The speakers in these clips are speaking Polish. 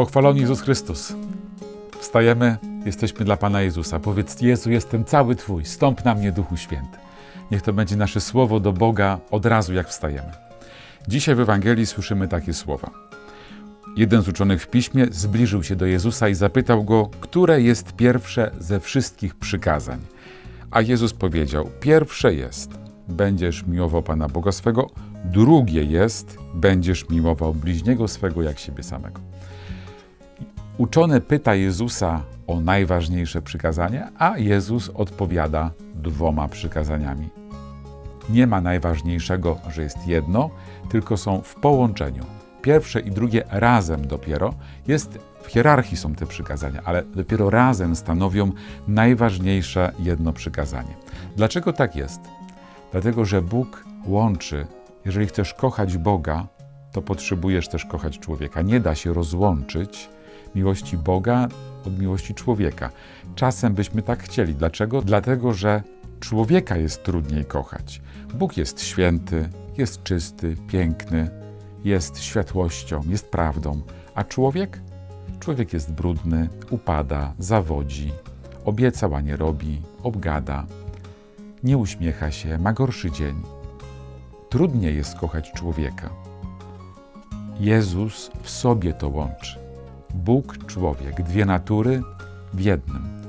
Pochwalony Jezus Chrystus. Wstajemy, jesteśmy dla Pana Jezusa. Powiedz, Jezu, jestem cały Twój, stąp na mnie Duchu Święty. Niech to będzie nasze słowo do Boga od razu, jak wstajemy. Dzisiaj w Ewangelii słyszymy takie słowa. Jeden z uczonych w piśmie zbliżył się do Jezusa i zapytał go, które jest pierwsze ze wszystkich przykazań. A Jezus powiedział: Pierwsze jest: będziesz miłował Pana Boga swego, drugie jest: będziesz miłował bliźniego swego jak siebie samego. Uczony pyta Jezusa o najważniejsze przykazanie, a Jezus odpowiada dwoma przykazaniami. Nie ma najważniejszego, że jest jedno, tylko są w połączeniu. Pierwsze i drugie razem dopiero jest w hierarchii są te przykazania, ale dopiero razem stanowią najważniejsze jedno przykazanie. Dlaczego tak jest? Dlatego, że Bóg łączy. Jeżeli chcesz kochać Boga, to potrzebujesz też kochać człowieka. Nie da się rozłączyć miłości Boga od miłości człowieka. Czasem byśmy tak chcieli. Dlaczego? Dlatego, że człowieka jest trudniej kochać. Bóg jest święty, jest czysty, piękny, jest światłością, jest prawdą, a człowiek? Człowiek jest brudny, upada, zawodzi, obiecał, a nie robi, obgada, nie uśmiecha się, ma gorszy dzień. Trudniej jest kochać człowieka. Jezus w sobie to łączy. Bóg, człowiek, dwie natury w jednym.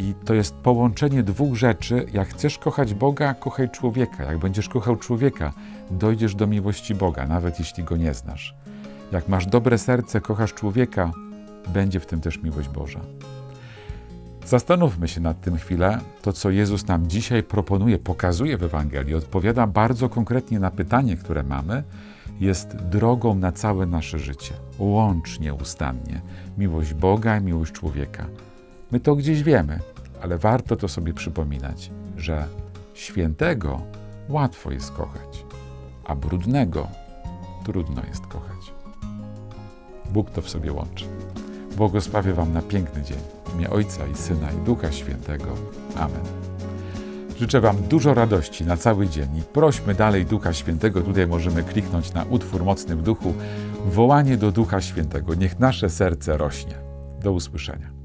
I to jest połączenie dwóch rzeczy. Jak chcesz kochać Boga, kochaj człowieka. Jak będziesz kochał człowieka, dojdziesz do miłości Boga, nawet jeśli go nie znasz. Jak masz dobre serce, kochasz człowieka, będzie w tym też miłość Boża. Zastanówmy się nad tym chwilę. To, co Jezus nam dzisiaj proponuje, pokazuje w Ewangelii, odpowiada bardzo konkretnie na pytanie, które mamy, jest drogą na całe nasze życie. Łącz nieustannie miłość Boga miłość człowieka. My to gdzieś wiemy, ale warto to sobie przypominać, że świętego łatwo jest kochać, a brudnego trudno jest kochać. Bóg to w sobie łączy. Błogosławię Wam na piękny dzień. W imię Ojca i Syna i Ducha Świętego. Amen. Życzę Wam dużo radości na cały dzień i prośmy dalej Ducha Świętego. Tutaj możemy kliknąć na utwór Mocny w Duchu. Wołanie do Ducha Świętego. Niech nasze serce rośnie. Do usłyszenia.